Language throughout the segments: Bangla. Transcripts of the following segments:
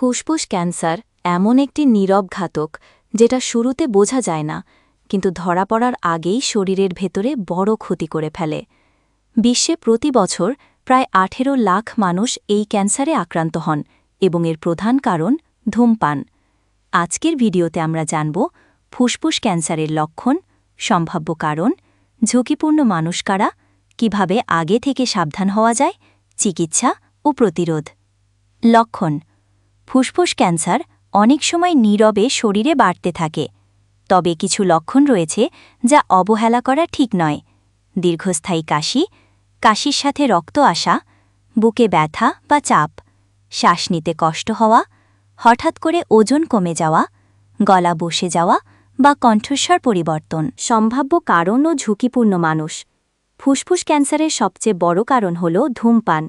ফুসফুস ক্যান্সার এমন একটি নীরব ঘাতক, যেটা শুরুতে বোঝা যায় না, কিন্তু ধরা পড়ার আগেই শরীরের ভেতরে বড় ক্ষতি করে ফেলে। বিশ্বে প্রতি বছর প্রায় আঠেরো লাখ মানুষ এই ক্যান্সারে আক্রান্ত হন এবং এর প্রধান কারণ ধূমপান। আজকের ভিডিওতে আমরা জানব ফুসফুস ক্যান্সারের লক্ষণ, সম্ভাব্য কারণ, ঝুঁকিপূর্ণ মানুষ কারা, কীভাবে আগে থেকে সাবধান হওয়া যায়, চিকিৎসা ও প্রতিরোধ। লক্ষণ ফুসফুস ক্যান্সার অনেক সময় নীরবে শরীরে বাড়তে থাকে। তবে কিছু লক্ষণ রয়েছে যা অবহেলা করা ঠিক নয়। দীর্ঘস্থায়ী কাশি, কাশির সাথে রক্ত আসা, বুকে ব্যথা বা চাপ, শ্বাস নিতে কষ্ট হওয়া, হঠাৎ করে ওজন কমে যাওয়া, গলা বসে যাওয়া বা কণ্ঠস্বর পরিবর্তন সম্ভাব্য কারণ ও ঝুঁকিপূর্ণ মানুষ। ফুসফুস ক্যান্সারের সবচেয়ে বড় কারণ হল ধূমপান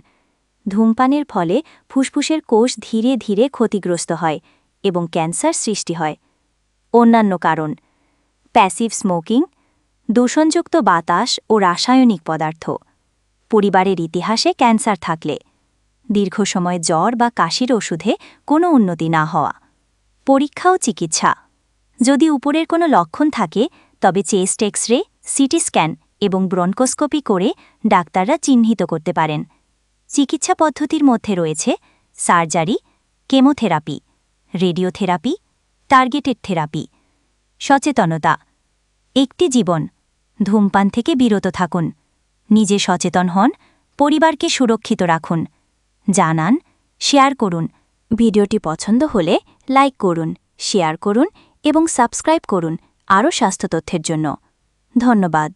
ধূমপানের ফলে ফুসফুসের কোষ ধীরে ধীরে ক্ষতিগ্রস্ত হয় এবং ক্যান্সার সৃষ্টি হয়। অন্যান্য কারণ, প্যাসিভ স্মোকিং, দূষণযুক্ত বাতাস ও রাসায়নিক পদার্থ। পরিবারের ইতিহাসে ক্যান্সার থাকলে, দীর্ঘ সময় জ্বর বা কাশির ওষুধে কোনো উন্নতি না হওয়া। পরীক্ষা ও চিকিৎসা, যদি উপরের কোনো লক্ষণ থাকে, তবে chest X ray CT scan এবং ব্রনকোস্কোপি করে ডাক্তাররা চিহ্নিত করতে পারেন। চিকিৎসা পদ্ধতির মধ্যে রয়েছে surgery, chemotherapy, radiotherapy, targeted therapy. সচেতনতা। একটি জীবন। ধূমপান থেকে বিরত থাকুন। নিজে সচেতন হন, পরিবারকে সুরক্ষিত রাখুন। জানান, শেয়ার করুন। ভিডিওটি পছন্দ হলে লাইক করুন, শেয়ার করুন এবং সাবস্ক্রাইব করুন আরও স্বাস্থ্য তথ্যের জন্য। ধন্যবাদ।